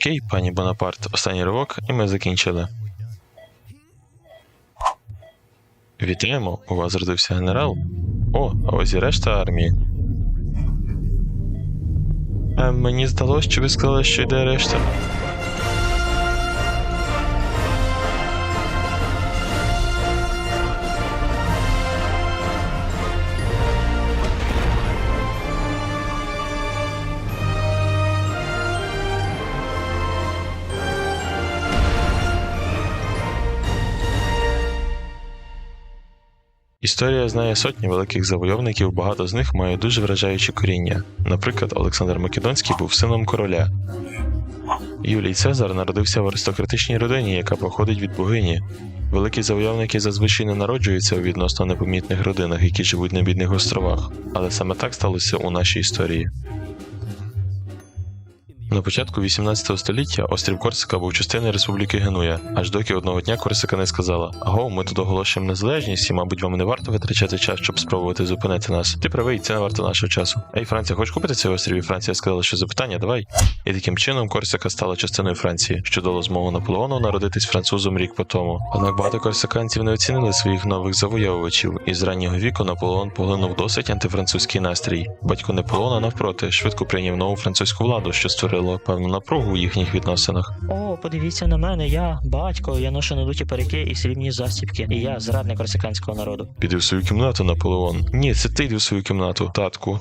Окей, пані Бонапарт, останній ривок, і ми закінчили. Вітаємо, у вас родився генерал. О, а ось і решта армії. А мені здалося, що ви сказали, що йде решта. Історія знає сотні великих завойовників, багато з них має дуже вражаючі коріння. Наприклад, Олександр Македонський був сином короля. Юлій Цезар народився в аристократичній родині, яка походить від богині. Великі завойовники зазвичай не народжуються у відносно непомітних родинах, які живуть на бідних островах, але саме так сталося у нашій історії. На початку 18 століття острів Корсика був частиною Республіки Генуя, аж доки одного дня Корсика не сказала: Аго, ми тут оголошуємо незалежність, і, мабуть, вам не варто витрачати час, щоб спробувати зупинити нас. Ти правий, це не варто нашого часу. Ей, Франція, хочеш купити цей острів? І Франція сказала, що запитання, давай. І таким чином Корсика стала частиною Франції, що дало змогу Наполеону народитись французом рік по тому. Однак багато корсиканців не оцінили своїх нових завойовувачів, і з раннього віку Наполеон поглинув досить антифранцузький настрій. Батько Наполеона, навпроти, швидко прийняв нову французьку владу, що створило певну напругу у їхніх відносинах. О, подивіться на мене, я батько, я ношу надуті парики і срібні застібки, і я зрадник корсиканського народу. Піди в свою кімнату, Наполеон. Ні, це ти йди в свою кімнату, татку.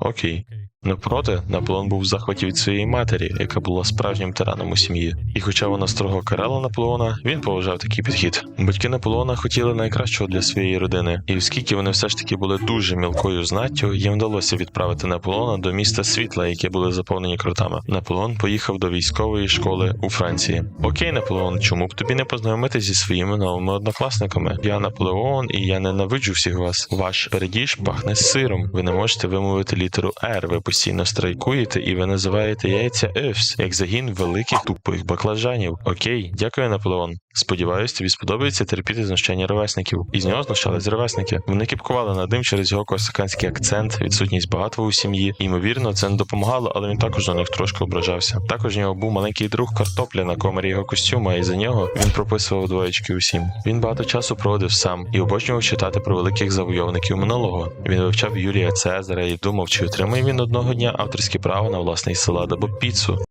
Окей. Навпроти, Наполеон був в захваті від своєї матері, яка була справжнім тираном у сім'ї. І хоча вона строго карала Наполеона, він поважав такий підхід. Батьки Наполеона хотіли найкращого для своєї родини, і оскільки вони все ж таки були дуже мілкою знаттю, їм вдалося відправити Наполеона до міста світла, яке були заповнені кротами. Наполеон поїхав до військової школи у Франції. Окей, Наполеон, чому б тобі не познайомитися зі своїми новими однокласниками? Я Наполеон, і я ненавиджу всіх вас. Ваш передіж пахне сиром. Ви не можете вимовити літеру Р. Ви постійно страйкуєте, і ви називаєте яйця Ефс, як загін великих тупих баклажанів. Окей, дякую, Наполеон. Сподіваюсь, тобі сподобається терпіти знущання ровесників. І з нього знущались ровесники. Вони кіпкували над ним через його корсиканський акцент, відсутність багатства у сім'ї. Ймовірно, це не допомагало, але він також на них трошки ображався. Також у нього був маленький друг картопля на комері його костюма, і за нього він прописував двоєчки усім. Він багато часу проводив сам і обожнював читати про великих завойовників минулого. Він вивчав Юлія Цезаря і думав, чи отримає він одного дня авторське право на власний салат або піцу.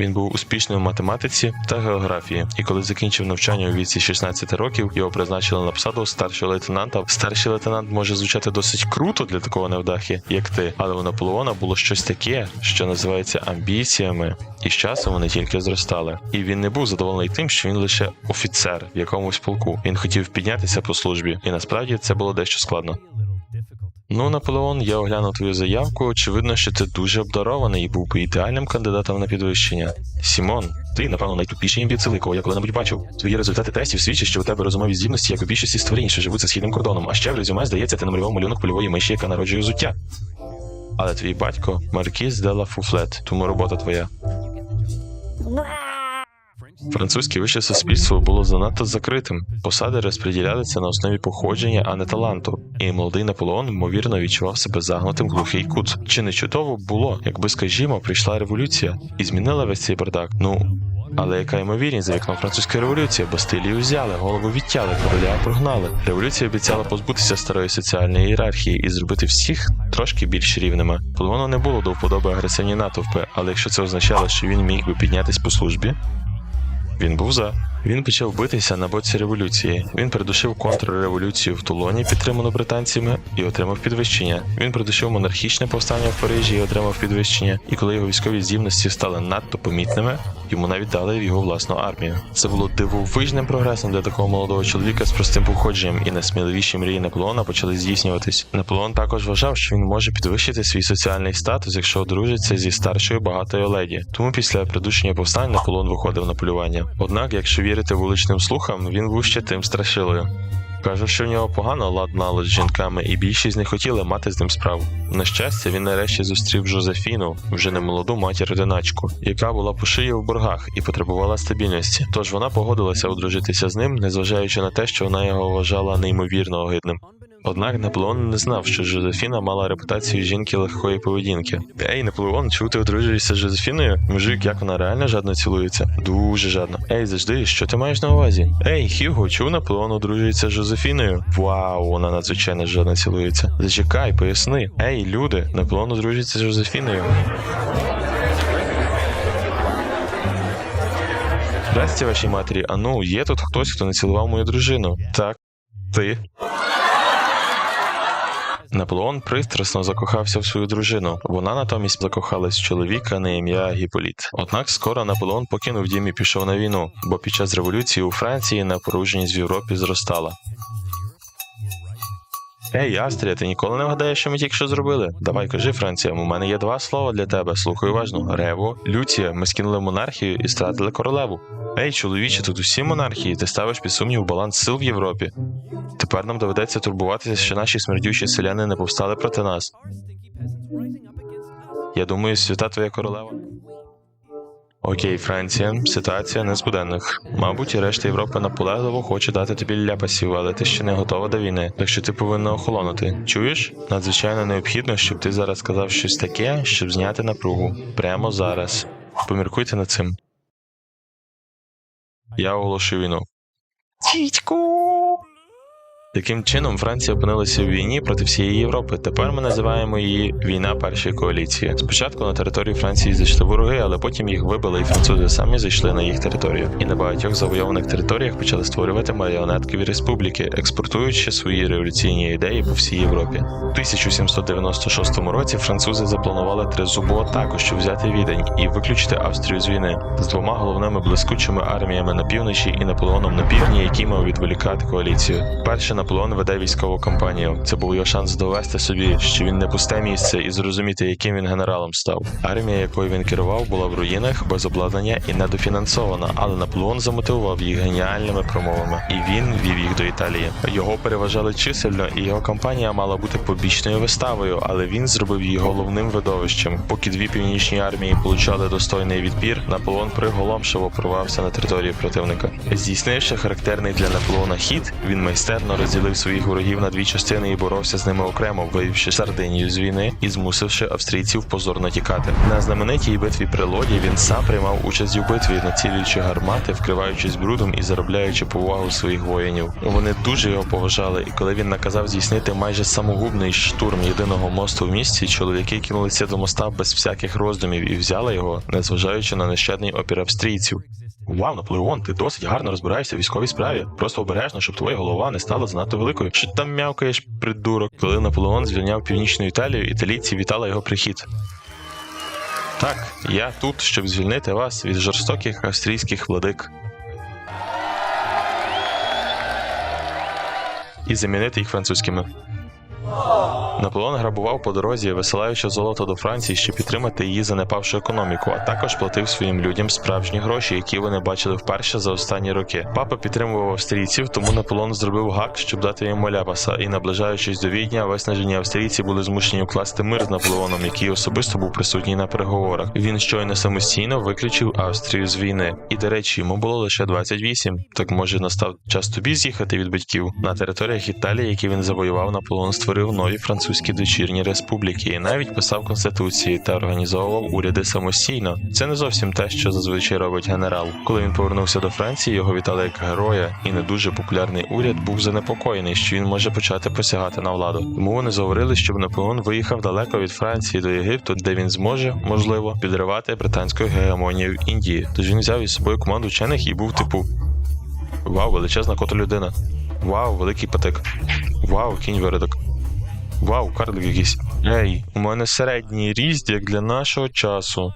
Він був успішним в математиці та географії, і коли закінчив навчання у віці 16 років, його призначили на посаду старшого лейтенанта. Старший лейтенант може звучати досить круто для такого невдахи, як ти, але у Наполеона було щось таке, що називається амбіціями, і з часом вони тільки зростали. І він не був задоволений тим, що він лише офіцер в якомусь полку. Він хотів піднятися по службі, і насправді це було дещо складно. Ну, Наполеон, я оглянув твою заявку. Очевидно, що ти дуже обдарований і був би ідеальним кандидатом на підвищення. Сімон, ти, напевно, найтупіший імбіцил, якого я коли-небудь бачив. Твої результати тестів свідчать, що у тебе розумові здібності, як у більшості створінь, що живуть за східним кордоном. А ще в резюме, здається, ти намалював малюнок польової миші, яка народжує зуття. Але твій батько Маркіз де ла Фуфлет, тому робота твоя. Французьке вище суспільство було занадто закритим. Посади розподілялися на основі походження, а не таланту. І молодий Наполеон, ймовірно, відчував себе загнутим глухий кут. Чи не чудово було, якби, скажімо, прийшла революція і змінила весь цей бардак? Ну. Але яка ймовірність за вікном французької революції? Бастилію взяли, голову відтяли, короля прогнали. Революція обіцяла позбутися старої соціальної ієрархії і зробити всіх трошки більш рівними. Полону не було до вподоби агресивні натовпи, але якщо це означало, що він міг би піднятись по службі, він був за. Він почав битися на боці революції. Він придушив контрреволюцію в Тулоні, підтриману британцями, і отримав підвищення. Він придушив монархічне повстання в Парижі і отримав підвищення. І коли його військові здібності стали надто помітними, йому навіть дали його власну армію. Це було дивовижним прогресом для такого молодого чоловіка з простим походженням, і найсміливіші мрії Наполеона почали здійснюватись. Наполеон також вважав, що він може підвищити свій соціальний статус, якщо одружиться зі старшою багатою леді. Тому після придушення повстань Наполеон виходив на полювання. Однак, якщо вірити вуличним слухам, він був ще тим страшилою. Каже, що в нього погано ладнало з жінками, і більшість не хотіли мати з ним справу. На щастя, він нарешті зустрів Жозефіну, вже не молоду матір одиначку, яка була по шиї в боргах і потребувала стабільності. Тож вона погодилася одружитися з ним, незважаючи на те, що вона його вважала неймовірно огидним. Однак Наполеон не знав, що Жозефіна мала репутацію жінки легкої поведінки. Ей, Наполеон, чому ти одружуєшся з Жозефіною? Мужик, як вона реально жадно цілується? Дуже жадно. Ей, завжди, що ти маєш на увазі? Ей, Хьюго, чому Наполеон одружується з Жозефіною? Вау, вона надзвичайно жадно цілується. Зачекай, поясни. Ей, люди, Наполеон одружується з Жозефіною. Здрасте вашій матері, а ну, є тут хтось, хто не цілував мою дружину? Так, ти. Наполеон пристрасно закохався в свою дружину. Вона натомість закохалась в чоловіка на ім'я Гіполіт. Однак скоро Наполеон покинув дім і пішов на війну, бо під час революції у Франції напруженість в Європі зростала. Ей, Астрія, ти ніколи не вгадаєш, що ми тільки що зробили? Давай кажи, Франція, у мене є два слова для тебе. Слухай уважно. Рево, Люція, ми скинули монархію і стратили королеву. Ей, чоловіче, тут усі монархії, ти ставиш під сумнів баланс сил в Європі. Тепер нам доведеться турбуватися, що наші смердючі селяни не повстали проти нас. Я думаю, свята твоя королева. Окей, Франція, ситуація не з буденних. Мабуть, і решта Європи наполегливо хоче дати тобі ляпасів, але ти ще не готова до війни, так що ти повинна охолонути. Чуєш? Надзвичайно необхідно, щоб ти зараз сказав щось таке, щоб зняти напругу. Прямо зараз. Поміркуйте над цим. Я оголошую війну. Тітьку! Таким чином, Франція опинилася в війні проти всієї Європи. Тепер ми називаємо її війна першої коаліції. Спочатку на територію Франції зайшли вороги, але потім їх вибили, і французи самі зайшли на їх територію. І на багатьох завойованих територіях почали створювати маріонеткові республіки, експортуючи свої революційні ідеї по всій Європі. У 1796 році французи запланували тризубу атаку, щоб взяти відень і виключити Австрію з війни з двома головними блискучими арміями на півночі і Наполеоном на півдні, які мав відволікати коаліцію. Перший Наполеон веде військову кампанію. Це був його шанс довести собі, що він не пусте місце і зрозуміти, яким він генералом став. Армія, якою він керував, була в руїнах, без обладнання і недофінансована, але Наполеон замотивував їх геніальними промовами, і він вів їх до Італії. Його переважали чисельно, і його кампанія мала бути побічною виставою, але він зробив її головним видовищем. Поки дві північні армії получали достойний відпір, Наполеон приголомшиво прорвався на території противника. Здійснивши характерний для Наполеона хід, він майстерно розділив своїх ворогів на дві частини і боровся з ними окремо, вивівши Сардинію з війни і змусивши австрійців позорно тікати. На знаменитій битві при Лоді він сам приймав участь у битві, націлюючи гармати, вкриваючись брудом і заробляючи повагу своїх воїнів. Вони дуже його поважали, і коли він наказав здійснити майже самогубний штурм єдиного мосту в місті, чоловіки кинулися до моста без всяких роздумів і взяли його, незважаючи на нещадний опір австрійців. Вау, Наполеон, ти досить гарно розбираєшся в військовій справі. Просто обережно, щоб твоя голова не стала занадто великою. Що там м'явкаєш, придурок? Коли Наполеон звільняв північну Італію, італійці вітали його прихід. Так, я тут, щоб звільнити вас від жорстоких австрійських владик. І замінити їх французькими. Наполеон грабував по дорозі, висилаючи золото до Франції, щоб підтримати її занепавшу економіку, а також платив своїм людям справжні гроші, які вони бачили вперше за останні роки. Папа підтримував австрійців, тому Наполеон зробив гак, щоб дати йому ляпаса. І наближаючись до відня, виснажені австрійці були змушені укласти мир з Наполеоном, який особисто був присутній на переговорах. Він щойно самостійно виключив Австрію з війни. І до речі, йому було лише 28. Так може настав час тобі з'їхати від батьків на територіях Італії, які він завоював, Наполеон створив нові французькі дочірні республіки і навіть писав конституції та організовував уряди самостійно. Це не зовсім те, що зазвичай робить генерал. Коли він повернувся до Франції, його вітали як героя, і не дуже популярний уряд був занепокоєний, що він може почати посягати на владу. Тому вони заговорили, щоб Наполеон виїхав далеко від Франції до Єгипту, де він зможе, можливо, підривати британську гегемонію в Індії. Тож він взяв із собою команду вчених і був типу: Вау, величезна кота людина. Вау, великий патик. Вау, кінь виродок. Вау, карлик якийсь. Ей, у мене середній ріст, як для нашого часу.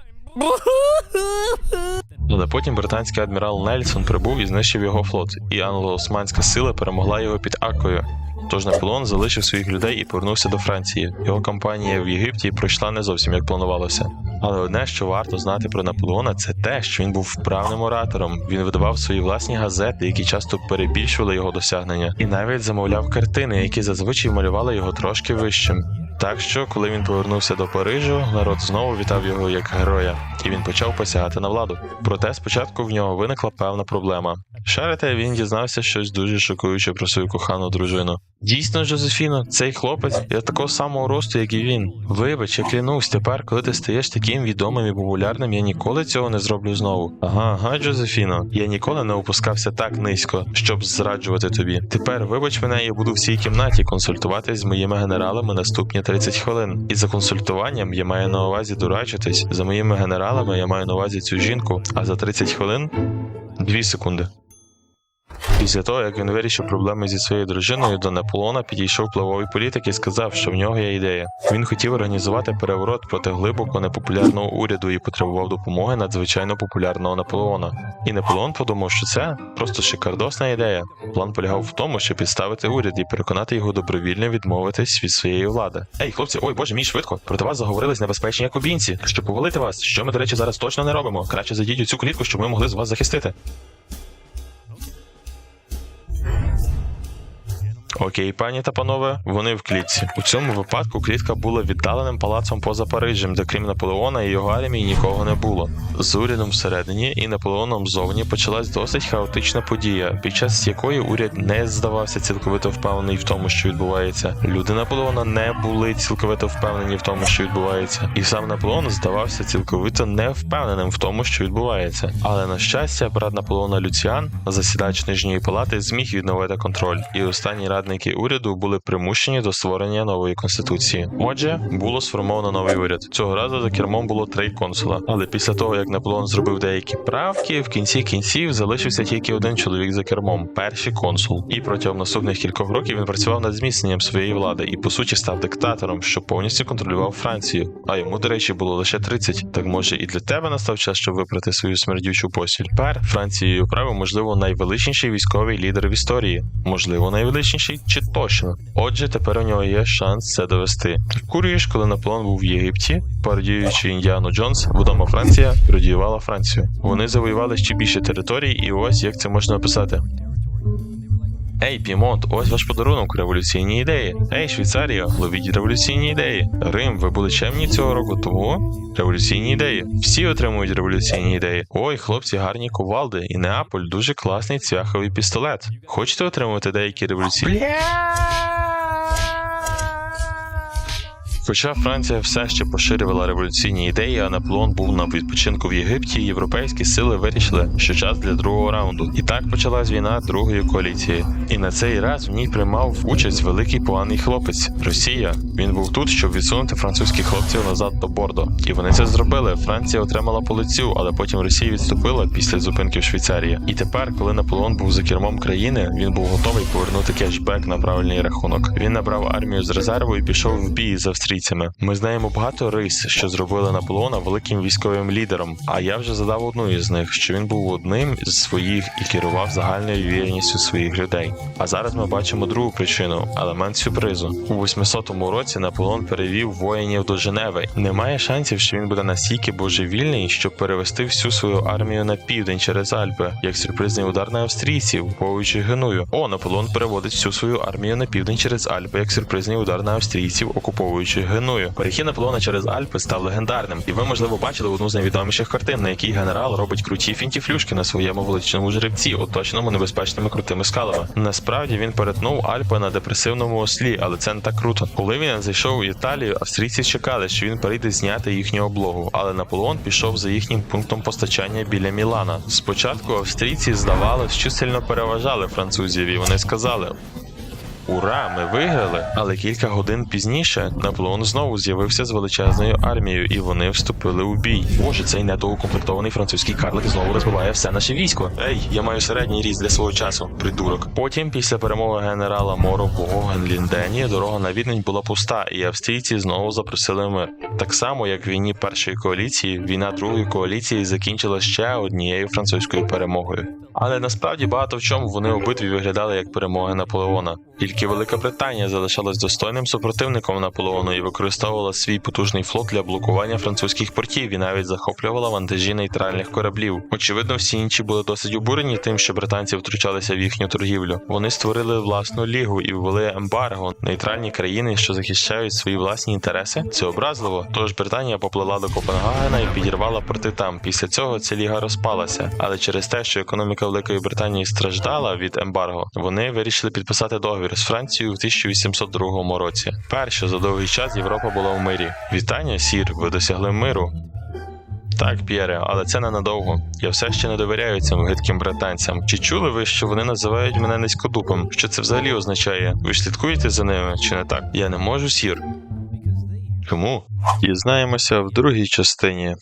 Але потім британський адмірал Нельсон прибув і знищив його флот, і англо-османська сила перемогла його під Акою. Тож Наполеон залишив своїх людей і повернувся до Франції. Його кампанія в Єгипті пройшла не зовсім як планувалося. Але одне, що варто знати про Наполеона, це те, що він був вправним оратором. Він видавав свої власні газети, які часто перебільшували його досягнення, і навіть замовляв картини, які зазвичай малювали його трошки вищим. Так що, коли він повернувся до Парижу, народ знову вітав його як героя, і він почав посягати на владу. Проте спочатку в нього виникла певна проблема. Шарите він дізнався щось дуже шокуюче про свою кохану дружину. Дійсно, Жозефіно, цей хлопець я такого самого росту, як і він. Вибач, я клянусь, тепер, коли ти стаєш таким відомим і популярним, я ніколи цього не зроблю знову. Ага, ага, Джозефіно, я ніколи не опускався так низько, щоб зраджувати тобі. Тепер вибач мене, я буду в цій кімнаті консультуватись з моїми генералами наступні 30 хвилин. І за консультуванням я маю на увазі дурачитись. За моїми генералами я маю на увазі цю жінку, а за 30 хвилин 2 секунди. Після того, як він вирішив проблеми зі своєю дружиною, до Наполеона підійшов впливовий політик і сказав, що в нього є ідея. Він хотів організувати переворот проти глибоко непопулярного уряду і потребував допомоги надзвичайно популярного Наполеона. І Наполеон подумав, що це просто шикардосна ідея. План полягав в тому, щоб підставити уряд і переконати його добровільно відмовитись від своєї влади. Ей, хлопці, ой боже мій швидко. Проти вас заговорились небезпечні якобінці. Щоб повалити вас, що ми, до речі, зараз точно не робимо. Краще зайдіть у цю клітку, щоб ми могли з вас захистити. Окей, пані та панове, вони в клітці. У цьому випадку клітка була віддаленим палацом поза Парижем, де крім Наполеона і його армії нікого не було. З урядом всередині і Наполеоном зовні почалась досить хаотична подія, під час якої уряд не здавався цілковито впевнений в тому, що відбувається. Люди Наполеона не були цілковито впевнені в тому, що відбувається, і сам Наполеон здавався цілковито не впевненим в тому, що відбувається. Але на щастя, брат Наполеона Люціан, засідач нижньої палати, зміг відновити контроль, і останні радники уряду були примушені до створення нової конституції. Отже, було сформовано новий уряд. Цього разу за кермом було три консула. Але після того, як Наполеон зробив деякі правки, в кінці кінців залишився тільки один чоловік за кермом перший консул. І протягом наступних кількох років він працював над зміцненням своєї влади і по суті став диктатором, що повністю контролював Францію. А йому, до речі, було лише 30. Так може і для тебе настав час, щоб випрати свою смердючу постіль. Тепер Францією правив, можливо, найвеличніший військовий лідер в історії, можливо, найвеличніший чи точно. Отже, тепер у нього є шанс це довести. Куріш, коли Наполеон був в Єгипті, пародіюючи Індіану Джонс, вдома Франція пародіювала Францію. Вони завоювали ще більше територій, і ось як це можна описати. Ей, Пімонт, ось ваш подарунок, революційні ідеї. Ей, Швейцарія, ловіть революційні ідеї. Рим, ви були чемні цього року, тому революційні ідеї. Всі отримують революційні ідеї. Ой, хлопці, гарні кувалди. І Неаполь дуже класний цвяховий пістолет. Хочете отримувати деякі революційні? Хоча Франція все ще поширювала революційні ідеї, а Наполеон був на відпочинку в Єгипті, європейські сили вирішили, що час для другого раунду. І так почалась війна другої коаліції. І на цей раз в ній приймав участь великий поганий хлопець Росія. Він був тут, щоб відсунути французьких хлопців назад до Бордо. І вони це зробили. Франція отримала по лицю, але потім Росія відступила після зупинки в Швейцарії. І тепер, коли Наполеон був за кермом країни, він був готовий повернути кешбек на правильний рахунок. Він набрав армію з резерву і пішов в бій з австрійцями. Ми знаємо багато рис, що зробили Наполеона великим військовим лідером. А я вже задав одну із них, що він був одним з своїх і керував загальною вірністю своїх людей. А зараз ми бачимо другу причину елемент сюрпризу. У 800 році Наполеон перевів воїнів до Женеви. Немає шансів, що він буде настільки божевільний, щоб перевести всю свою армію на південь через Альпи, як сюрпризний удар на австрійців, куповуючи Геную. О, Наполеон переводить всю свою армію на південь через Альпи, як сюрпризний удар на австрійців, окуповуючи Геную. Перехід Наполеона через Альпи став легендарним, і ви, можливо, бачили одну з найвідоміших картин, на якій генерал робить круті фінтіфлюшки на своєму величному жеребці, оточеному небезпечними крутими скалами. Насправді він перетнув Альпи на депресивному ослі, але це не так круто. Коли він зайшов у Італію, австрійці чекали, що він прийде зняти їхню облогу, але Наполеон пішов за їхнім пунктом постачання біля Мілана. Спочатку австрійці здавалось, що сильно переважали французів, і вони сказали. Ура, ми виграли! Але кілька годин пізніше Наполеон знову з'явився з величезною армією, і вони вступили у бій. Боже, цей недоукомплектований французький карлик знову розбиває все наше військо. Ей, я маю середній ріст для свого часу, придурок. Потім, після перемоги генерала Моро в Гогенліндені, дорога на Відень була пуста, і австрійці знову запросили мир. Так само, як в війні першої коаліції, війна другої коаліції закінчила ще однією французькою перемогою. Але насправді багато в чому вони обидві виглядали як перемоги Наполеона. Тільки Велика Британія залишалась достойним супротивником Наполеону і використовувала свій потужний флот для блокування французьких портів і навіть захоплювала вантажі нейтральних кораблів. Очевидно, всі інші були досить обурені тим, що британці втручалися в їхню торгівлю. Вони створили власну лігу і ввели ембарго. Нейтральні країни, що захищають свої власні інтереси. Це образливо. Тож Британія поплила до Копенгагена і підірвала порти там. Після цього ця ліга розпалася. Але через те, що економіка Великої Британії страждала від ембарго, вони вирішили підписати договір договір з Францією в 1802 році. Перше за довгий час Європа була в мирі. Вітання, сір, ви досягли миру. Так, П'єре, але це ненадовго. Я все ще не довіряю цим гидким британцям. Чи чули ви, що вони називають мене низькодупом? Що це взагалі означає? Ви слідкуєте за ними, чи не так? Я не можу, сір. Чому? Дізнаємося в другій частині.